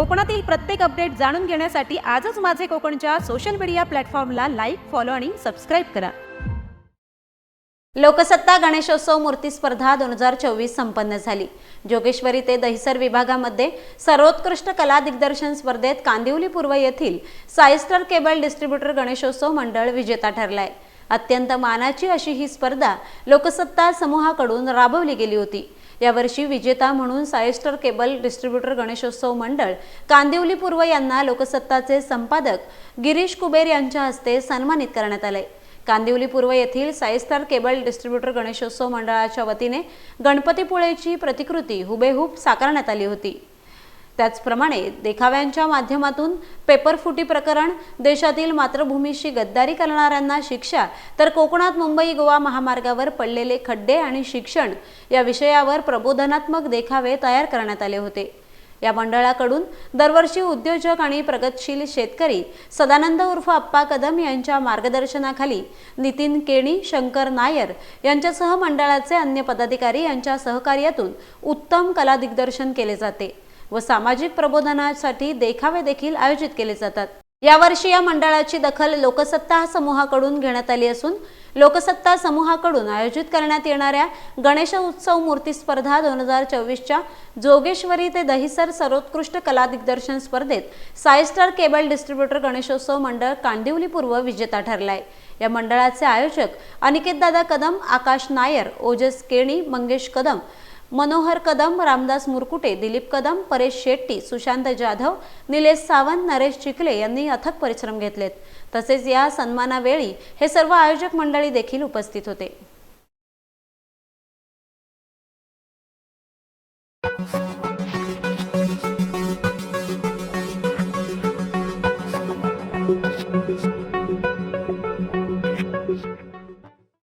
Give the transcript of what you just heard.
कोकणातील प्रत्येक अपडेट जाणून घेण्यासाठी आजच माझे कोकणच्या सोशल मीडिया प्लॅटफॉर्मला लाईक फॉलो आणि सबस्क्राईब करा. लोकसत्ता गणेशोत्सव मूर्ती स्पर्धा दोन हजार चोवीस संपन्न झाली. जोगेश्वरी ते दहिसर विभागामध्ये सर्वोत्कृष्ट कला दिग्दर्शन स्पर्धेत कांदिवली पूर्व येथील सायस्टर केबल डिस्ट्रीब्युटर गणेशोत्सव मंडळ विजेता ठरलाय. अत्यंत मानाची अशी ही स्पर्धा लोकसत्ता समूहाकडून राबवली गेली होती. यावर्षी विजेता म्हणून सायस्टर केबल डिस्ट्रीब्युटर गणेशोत्सव मंडळ कांदिवली पूर्व यांना लोकसत्ताचे संपादक गिरीश कुबेर यांच्या हस्ते सन्मानित करण्यात आले. कांदिवली पूर्व येथील साईस्टार केबल डिस्ट्रीब्युटर गणेशोत्सव मंडळाच्या वतीने गणपतीपुळेची प्रतिकृती हुबेहूब साकारण्यात आली होती. त्याचप्रमाणे देखाव्यांच्या माध्यमातून पेपरफुटी प्रकरण देशातील मातृभूमीशी गद्दारी करणाऱ्यांना शिक्षा तर कोकणात मुंबई गोवा महामार्गावर पडलेले खड्डे आणि शिक्षण या विषयावर प्रबोधनात्मक देखावे तयार करण्यात आले होते. या मंडळाकडून दरवर्षी उद्योजक आणि प्रगतशील शेतकरी सदानंद उर्फ अप्पा कदम यांच्या मार्गदर्शनाखाली नितीन केणी शंकर नायर यांच्यासह मंडळाचे अन्य पदाधिकारी यांच्या सहकार्यातून उत्तम कला दिग्दर्शन केले जाते. व सामाजिक प्रबोधनासाठी देखावे देखील आयोजित केले जातात. यावर्षी या मंडळाची दखल लोकसत्ता समूहाकडून घेण्यात आली असून लोकसत्ता समूहाकडून आयोजित करण्यात येणाऱ्या गणेश उत्सव मूर्ती स्पर्धा दोन हजार चोवीसच्या जोगेश्वरी ते दहिसर सर्वोत्कृष्ट कला दिग्दर्शन स्पर्धेत सायस्टार केबल डिस्ट्रीब्युटर गणेशोत्सव मंडळ कांदिवली पूर्व विजेता ठरलाय. या मंडळाचे आयोजक अनिकेतदादा कदम आकाश नायर ओजस केणी मंगेश कदम मनोहर कदम रामदास मुरकुटे दिलीप कदम परेश शेट्टी सुशांत जाधव निलेश सावंत नरेश चिखले यांनी अथक परिश्रम घेतलेत तसेच या सन्मानावेळी हे सर्व आयोजक मंडळी देखील उपस्थित होते Thank you.